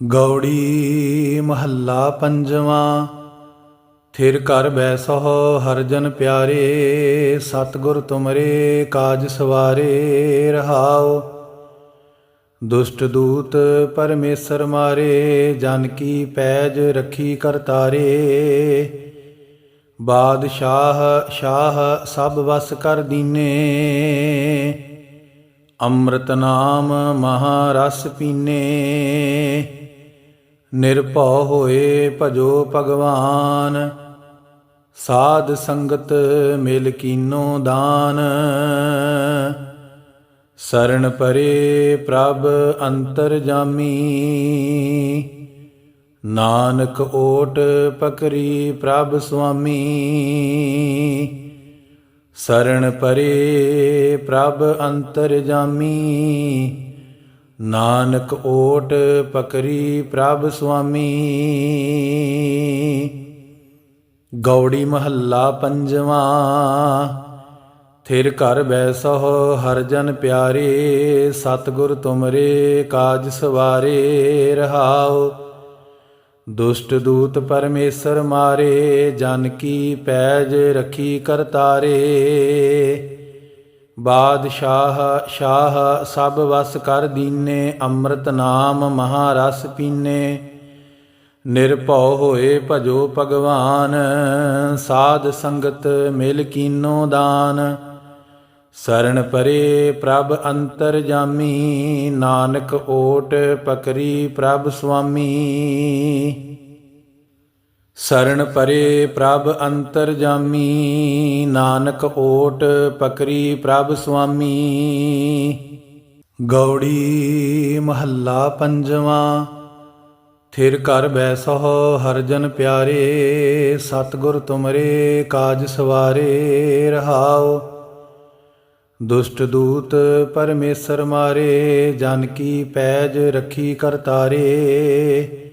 ਗੌੜੀ ਮਹੱਲਾ ਪੰਜਵਾਂ। ਥਿਰ ਘਰ ਬੈਸਹੁ ਹਰਜਨ ਪਿਆਰੇ, ਸਤਿਗੁਰ ਤੁਮਰੇ, ਕਾਜ ਸਵਾਰੇ ਰਹਾਓ ਦੁਸ਼ਟ ਦੂਤ ਪਰਮੇਸ਼ਰ ਮਾਰੇ, ਜਨ ਕੀ ਪੈਜ ਰੱਖੀ ਕਰਤਾਰੇ ਬਾਦਸ਼ਾਹ, ਸ਼ਾਹ ਸਭ ਵਸ ਕਰ ਦੀਨੇ। ਅੰਮ੍ਰਿਤ ਨਾਮ ਮਹਾਰਸ ਪੀਨੇ। ਨਿਰਭਉ ਹੋਏ ਭਜੋ ਭਗਵਾਨ, ਸਾਧ ਸੰਗਤ ਮਿਲ ਕੀਨੋ ਦਾਨ। ਸਰਣ ਪਰੇ ਪ੍ਰਭ ਅੰਤਰ ਜਾਮੀ, ਨਾਨਕ ਓਟ ਪਕਰੀ ਪ੍ਰਭ ਸੁਆਮੀ। ਸਰਣ ਪਰੇ ਪ੍ਰਭ ਅੰਤਰ ਜਾਮੀ ਨਾਨਕ ਓਟ ਪਕਰੀ ਪ੍ਰਭ ਸੁਆਮੀ। ਗੌੜੀ ਮਹੱਲਾ ਪੰਜਵਾਂ, ਥਿਰ ਘਰ ਬੈਸਹੁ ਹਰ ਜਨ ਪਿਆਰੇ, ਸਤਿਗੁਰ ਤੁਮਰੇ ਕਾਜ ਸਵਾਰੇ ਰਹਾਓ ਦੁਸ਼ਟ ਦੂਤ ਪਰਮੇਸ਼ਰ ਮਾਰੇ, ਜਨ ਕੀ ਪੈਜ ਰਖੀ ਕਰਤਾਰੇ। ਬਾਦਸ਼ਾਹ, ਸ਼ਾਹ ਸਭ ਵਸ ਕਰ ਦੀਨੇ, ਅੰਮ੍ਰਿਤ ਨਾਮ ਮਹਾਰਸ ਪੀਨੇ। ਨਿਰਭਉ ਹੋਏ ਭਜੋ ਭਗਵਾਨ, ਸਾਧ ਸੰਗਤ ਮਿਲ ਕੀਨੋ ਦਾਨ। ਸਰਣ ਪਰੇ ਪ੍ਰਭ ਅੰਤਰ ਜਾਮੀ, ਨਾਨਕ ਓਟ ਪਕਰੀ ਪ੍ਰਭ ਸੁਆਮੀ। ਸਰਣ ਪਰੇ ਪ੍ਰਭ ਅੰਤਰ ਜਾਮੀ, ਨਾਨਕ ਓਟ ਪਕਰੀ ਪ੍ਰਭ ਸੁਆਮੀ। ਗੌੜੀ ਮਹੱਲਾ ਪੰਜਵਾਂ, ਥਿਰ ਘਰ ਬੈਸਹੁ ਹਰਜਨ ਪਿਆਰੇ, ਸਤਿਗੁਰ ਤੁਮਰੇ ਕਾਜ ਸਵਾਰੇ ਰਹਾਓ ਦੁਸ਼ਟ ਦੂਤ ਪਰਮੇਸ਼ਰ ਮਾਰੇ, ਜਨ ਕੀ ਪੈਜ ਰੱਖੀ ਕਰਤਾਰੇ।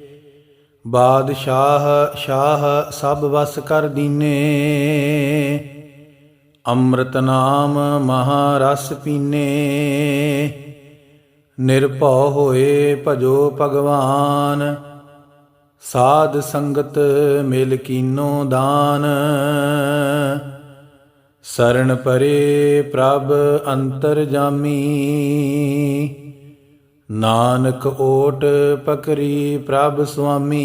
ਬਾਦਸ਼ਾਹ, ਸ਼ਾਹ ਸਭ ਵਸ ਕਰ ਦੀਨੇ। ਅੰਮ੍ਰਿਤ ਨਾਮ ਮਹਾ ਪੀਨੇ। ਨਿਰਭਉ ਹੋਏ ਭਜੋ ਭਗਵਾਨ। ਸਾਧ ਸੰਗਤ ਮਿਲ ਕੀਨੋ ਦਾਨ। ਸਰਣ ਪਰੇ ਪ੍ਰਭ ਅੰਤਰ ਜਾਮੀ। ਨਾਨਕ ਓਟ ਪਕਰੀ ਪ੍ਰਭ ਸੁਆਮੀ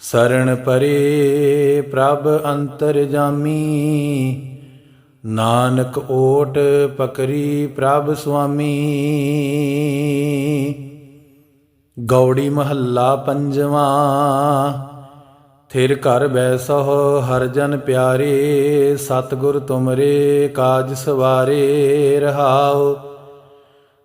ਸਰਣ ਪਰੇ ਪ੍ਰਭ ਅੰਤਰ ਜਾਮੀ, ਨਾਨਕ ਓਟ ਪਕਰੀ ਪ੍ਰਭ ਸੁਆਮੀ। ਗੌੜੀ ਮਹੱਲਾ ਪੰਜਵਾਂ, ਥਿਰ ਘਰ ਬੈਸਹੁ ਹਰ ਜਨ ਪਿਆਰੇ, ਸਤਿਗੁਰ ਤੁਮਰੇ ਕਾਜ ਸਵਾਰੇ ਰਹਾਓ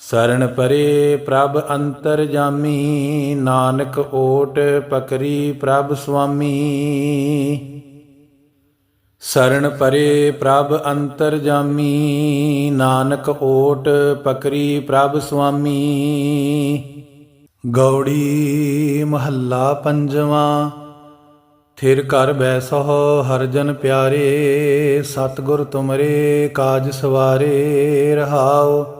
ਸਰਣ ਪਰੇ ਪ੍ਰਭ ਅੰਤਰ ਜਾਮੀ, ਨਾਨਕ ਓਟ ਪਕਰੀ ਪ੍ਰਭ ਸੁਆਮੀ। ਸਰਣ ਪਰੇ ਪ੍ਰਭ ਅੰਤਰ ਜਾਮੀ, ਨਾਨਕ ਓਟ ਪਕਰੀ ਪ੍ਰਭ ਸੁਆਮੀ। ਗੌੜੀ ਮਹੱਲਾ ਪੰਜਵਾਂ, ਥਿਰ ਕਰ ਬੈਸਹੁ ਹਰਜਨ ਪਿਆਰੇ, ਸਤਿਗੁਰ ਤੁਮਰੇ ਕਾਜ ਸਵਾਰੇ ਰਹਾਓ।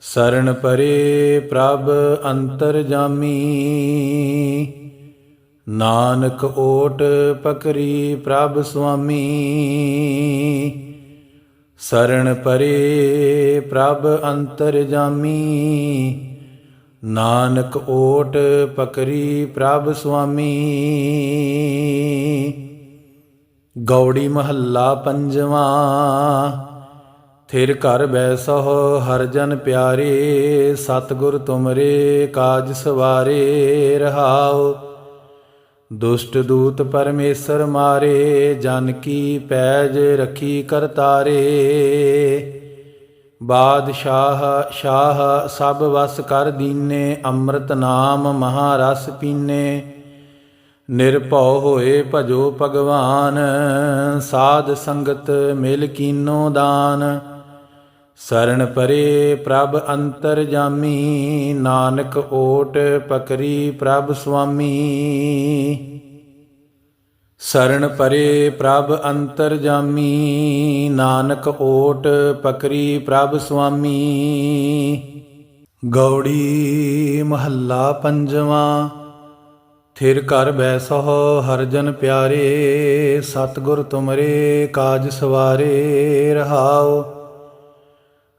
ਸਰਣ ਪਰੇ ਪ੍ਰਭ ਅੰਤਰ ਜਾਮੀ। ਨਾਨਕ ਓਟ ਪਕਰੀ ਪ੍ਰਭ ਸੁਆਮੀ। ਸਰਣ ਪਰੇ ਪ੍ਰਭ ਅੰਤਰ ਜਾਮੀ। ਨਾਨਕ ਓਟ ਪਕਰੀ ਪ੍ਰਭ ਸੁਆਮੀ। ਗੌੜੀ ਮਹੱਲਾ ਪੰਜਵਾਂ। ਥਿਰ ਘਰ ਬੈਸਹੁ, ਹਰ ਜਨ ਪਿਆਰੇ, ਸਤਿਗੁਰ ਤੁਮਰੇ, ਕਾਜ ਸਵਾਰੇ, ਰਹਾਉ। ਦੁਸ਼ਟ ਦੂਤ ਪਰਮੇਸ਼ਰ ਮਾਰੇ, ਜਨ ਕੀ ਪੈਜ ਰਖੀ ਕਰਤਾਰੇ। ਬਾਦਸ਼ਾਹ, ਸ਼ਾਹ ਸਭ ਵਸ ਕਰ ਦੀਨੇ, ਅੰਮ੍ਰਿਤ ਨਾਮ ਮਹਾਰਸ ਪੀਨੇ। ਨਿਰਭਉ ਹੋਏ ਭਜੋ ਭਗਵਾਨ, ਸਾਧ ਸੰਗਤ ਮਿਲ ਕੀਨੋ ਦਾਨ। ਸਰਣ ਪਰੇ ਪ੍ਰਭ ਅੰਤਰ ਜਾਮੀ, ਨਾਨਕ ਓਟ ਪਕਰੀ ਪ੍ਰਭ ਸੁਆਮੀ। ਸਰਣ ਪਰੇ ਪ੍ਰਭ ਅੰਤਰ ਜਾਮੀ, ਨਾਨਕ ਓਟ ਪਕਰੀ ਪ੍ਰਭ ਸੁਆਮੀ। ਗੌੜੀ ਮਹੱਲਾ ਪੰਜਵਾਂ, ਥਿਰ ਘਰ ਬੈਸਹੁ ਹਰਜਨ ਪਿਆਰੇ, ਸਤਿਗੁਰ ਤੁਮਰੇ ਕਾਜ ਸਵਾਰੇ ਰਹਾਉ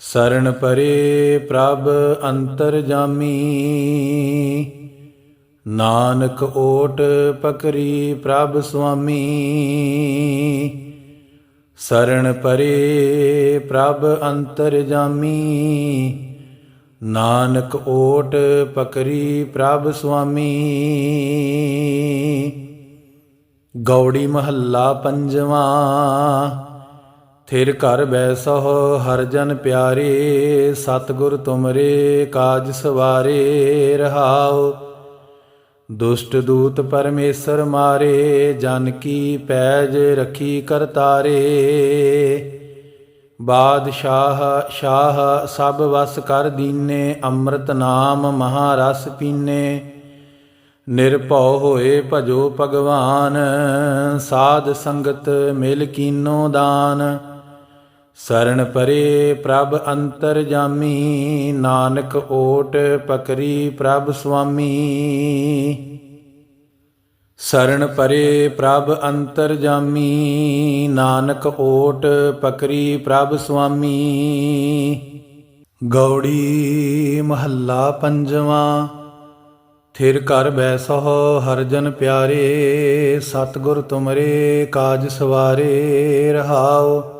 ਸਰਣ ਪਰੇ ਪ੍ਰਭ ਅੰਤਰ ਜਾਮੀ। ਨਾਨਕ ਓਟ ਪਕਰੀ ਪ੍ਰਭ ਸੁਆਮੀ। ਸਰਣ ਪਰੇ ਪ੍ਰਭ ਅੰਤਰ ਜਾਮੀ। ਨਾਨਕ ਓਟ ਪਕਰੀ ਪ੍ਰਭ ਸੁਆਮੀ। ਗੌੜੀ ਮਹੱਲਾ ਪੰਜਵਾਂ। ਥਿਰ ਘਰ ਬੈਸਹੁ, ਹਰ ਜਨ ਪਿਆਰੇ, ਸਤਿਗੁਰ ਤੁਮਰੇ, ਕਾਜ ਸਵਾਰੇ, ਰਹਾਉ। ਦੁਸ਼ਟ ਦੂਤ ਪਰਮੇਸ਼ਰ ਮਾਰੇ, ਜਨ ਕੀ ਪੈਜ ਰਖੀ ਕਰਤਾਰੇ ਬਾਦਸ਼ਾਹ, ਸ਼ਾਹ ਸਭ ਵਸ ਕਰ ਦੀਨੇ, ਅੰਮ੍ਰਿਤ ਨਾਮ ਮਹਾਰਸ ਪੀਨੇ। ਨਿਰਭਉ ਹੋਏ ਭਜੋ ਭਗਵਾਨ, ਸਾਧ ਸੰਗਤ ਮਿਲ ਕੀਨੋ ਦਾਨ। ਸਰਣ ਪਰੇ ਪ੍ਰਭ ਅੰਤਰ ਜਾਮੀ, ਨਾਨਕ ਓਟ ਪਕਰੀ ਪ੍ਰਭ ਸੁਆਮੀ। ਸਰਣ ਪਰੇ ਪ੍ਰਭ ਅੰਤਰ ਜਾਮੀ, ਨਾਨਕ ਓਟ ਪਕਰੀ ਪ੍ਰਭ ਸੁਆਮੀ। ਗੌੜੀ ਮਹੱਲਾ ਪੰਜਵਾਂ, ਥਿਰ ਕਰ ਬੈਸਹੁ ਹਰਜਨ ਪਿਆਰੇ, ਸਤਿਗੁਰ ਤੁਮਰੇ ਕਾਜ ਸਵਾਰੇ ਰਹਾਓ।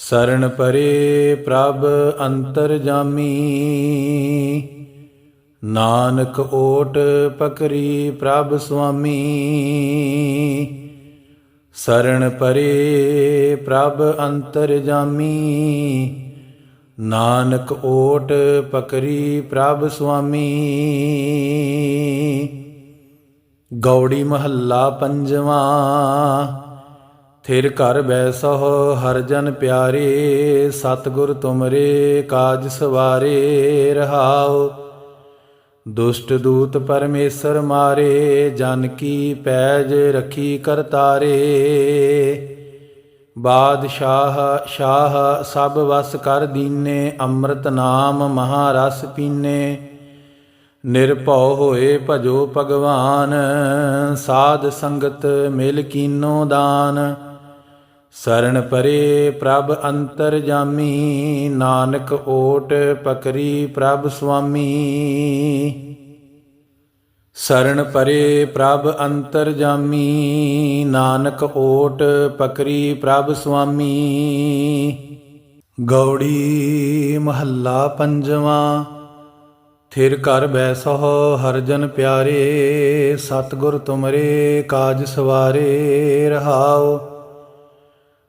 ਸਰਣ ਪਰੇ ਪ੍ਰਭ ਅੰਤਰ ਜਾਮੀ। ਨਾਨਕ ਓਟ ਪਕਰੀ ਪ੍ਰਭ ਸੁਆਮੀ। ਸਰਣ ਪਰੇ ਪ੍ਰਭ ਅੰਤਰ ਜਾਮੀ। ਨਾਨਕ ਓਟ ਪਕਰੀ ਪ੍ਰਭ ਸੁਆਮੀ। ਗੌੜੀ ਮਹੱਲਾ ਪੰਜਵਾਂ। ਥਿਰ ਘਰ ਬੈਸਹੁ, ਹਰ ਜਨ ਪਿਆਰੇ, ਸਤਿਗੁਰ ਤੁਮਰੇ, ਕਾਜ ਸਵਾਰੇ, ਰਹਾਉ। ਦੁਸ਼ਟ ਦੂਤ ਪਰਮੇਸ਼ਰ ਮਾਰੇ, ਜਨ ਕੀ ਪੈਜ ਰਖੀ ਕਰਤਾਰੇ ਬਾਦਸ਼ਾਹ, ਸ਼ਾਹ ਸਭ ਵਸ ਕਰ ਦੀਨੇ, ਅੰਮ੍ਰਿਤ ਨਾਮ ਮਹਾਰਸ ਪੀਨੇ। ਨਿਰਭਉ ਹੋਏ ਭਜੋ ਭਗਵਾਨ, ਸਾਧ ਸੰਗਤ ਮਿਲ ਕੀਨੋ ਦਾਨ। ਸਰਣ ਪਰੇ ਪ੍ਰਭ ਅੰਤਰ ਜਾਮੀ, ਨਾਨਕ ਓਟ ਪਕਰੀ ਪ੍ਰਭ ਸੁਆਮੀ। ਸਰਣ ਪਰੇ ਪ੍ਰਭ ਅੰਤਰ ਜਾਮੀ, ਨਾਨਕ ਓਟ ਪਕਰੀ ਪ੍ਰਭ ਸੁਆਮੀ। ਗੌੜੀ ਮਹੱਲਾ ਪੰਜਵਾਂ, ਥਿਰ ਘਰ ਬੈਸਹੁ ਹਰਜਨ ਪਿਆਰੇ, ਸਤਿਗੁਰ ਤੁਮਰੇ ਕਾਜ ਸਵਾਰੇ ਰਹਾਓ।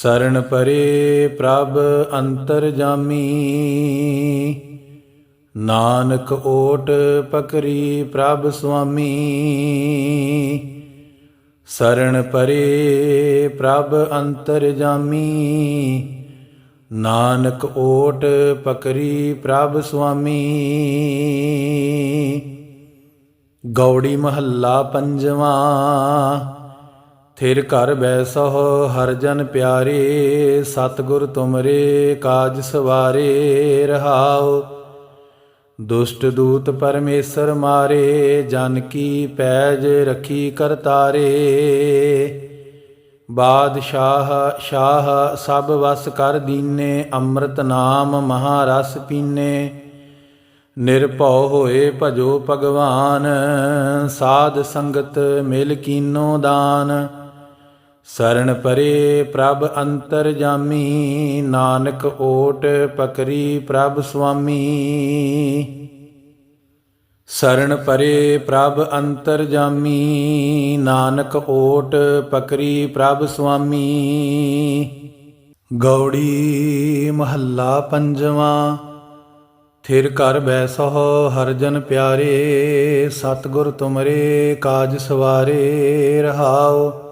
ਸਰਣ ਪਰੇ ਪ੍ਰਭ ਅੰਤਰ ਜਾਮੀ। ਨਾਨਕ ਓਟ ਪਕਰੀ ਪ੍ਰਭ ਸੁਆਮੀ। ਸਰਣ ਪਰੇ ਪ੍ਰਭ ਅੰਤਰ ਜਾਮੀ। ਨਾਨਕ ਓਟ ਪਕਰੀ ਪ੍ਰਭ ਸੁਆਮੀ। ਗੌੜੀ ਮਹੱਲਾ ਪੰਜਵਾਂ। ਥਿਰ ਘਰ ਬੈਸਹੁ, ਹਰ ਜਨ ਪਿਆਰੇ, ਸਤਿਗੁਰ ਤੁਮਰੇ, ਕਾਜ ਸਵਾਰੇ ਰਹਾਓ ਦੁਸ਼ਟ ਦੂਤ ਪਰਮੇਸ਼ਰ ਮਾਰੇ, ਜਨ ਕੀ ਪੈਜ ਰਖੀ ਕਰਤਾਰੇ। ਬਾਦਸ਼ਾਹ, ਸ਼ਾਹ ਸਭ ਵਸ ਕਰ ਦੀਨੇ, ਅੰਮ੍ਰਿਤ ਨਾਮ ਮਹਾਰਸ ਪੀਨੇ। ਨਿਰਭਉ ਹੋਏ ਭਜੋ ਭਗਵਾਨ, ਸਾਧ ਸੰਗਤ ਮਿਲ ਕੀਨੋ ਦਾਨ। ਸਰਣ ਪਰੇ ਪ੍ਰਭ ਅੰਤਰ ਜਾਮੀ, ਨਾਨਕ ਓਟ ਪਕਰੀ ਪ੍ਰਭ ਸੁਆਮੀ। ਸਰਣ ਪਰੇ ਪ੍ਰਭ ਅੰਤਰ ਜਾਮੀ, ਨਾਨਕ ਓਟ ਪਕਰੀ ਪ੍ਰਭ ਸੁਆਮੀ। ਗੌੜੀ ਮਹੱਲਾ ਪੰਜਵਾਂ, ਥਿਰ ਕਰ ਬੈਸਹੁ ਹਰਜਨ ਪਿਆਰੇ, ਸਤਿਗੁਰ ਤੁਮਰੇ ਕਾਜ ਸਵਾਰੇ ਰਹਾਓ।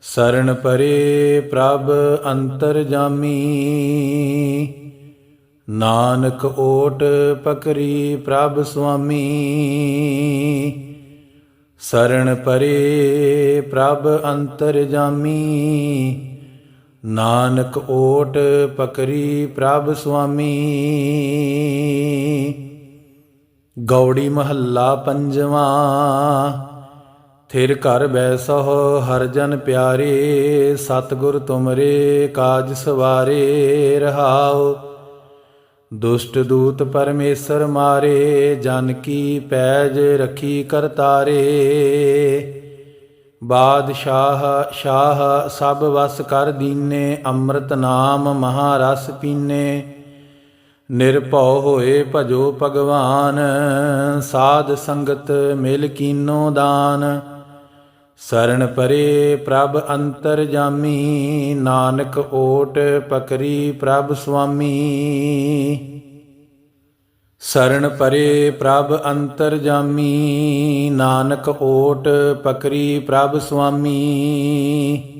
ਸਰਣ ਪਰੇ ਪ੍ਰਭ ਅੰਤਰ ਜਾਮੀ। ਨਾਨਕ ਓਟ ਪਕਰੀ ਪ੍ਰਭ ਸੁਆਮੀ। ਸਰਣ ਪਰੇ ਪ੍ਰਭ ਅੰਤਰ ਜਾਮੀ। ਨਾਨਕ ਓਟ ਪਕਰੀ ਪ੍ਰਭ ਸੁਆਮੀ। ਗੌੜੀ ਮਹੱਲਾ ਪੰਜਵਾਂ। ਥਿਰ ਘਰ ਬੈਸੋ ਹਰ ਜਨ ਪਿਆਰੇ, ਸਤਿਗੁਰ ਤੁਮਰੇ, ਕਾਜ ਸਵਾਰੇ ਰਹਾਓ ਦੁਸ਼ਟ ਦੂਤ ਪਰਮੇਸ਼ਰ ਮਾਰੇ, ਜਨ ਕੀ ਪੈਜ ਰਖੀ ਕਰਤਾਰੇ। ਬਾਦਸ਼ਾਹ, ਸ਼ਾਹ ਸਭ ਵਸ ਕਰ ਦੀਨੇ, ਅੰਮ੍ਰਿਤ ਨਾਮ ਮਹਾਰਸ ਪੀਨੇ। ਨਿਰਭਉ ਹੋਏ ਭਜੋ ਭਗਵਾਨ, ਸਾਧ ਸੰਗਤ ਮਿਲ ਕੀਨੋ ਦਾਨ। ਸਰਣ ਪਰੇ ਪ੍ਰਭ ਅੰਤਰ ਜਾਮੀ, ਨਾਨਕ ਓਟ ਪਕਰੀ ਪ੍ਰਭ ਸੁਆਮੀ। ਸਰਣ ਪਰੇ ਪ੍ਰਭ ਅੰਤਰ ਜਾਮੀ, ਨਾਨਕ ਓਟ ਪਕਰੀ ਪ੍ਰਭ ਸੁਆਮੀ।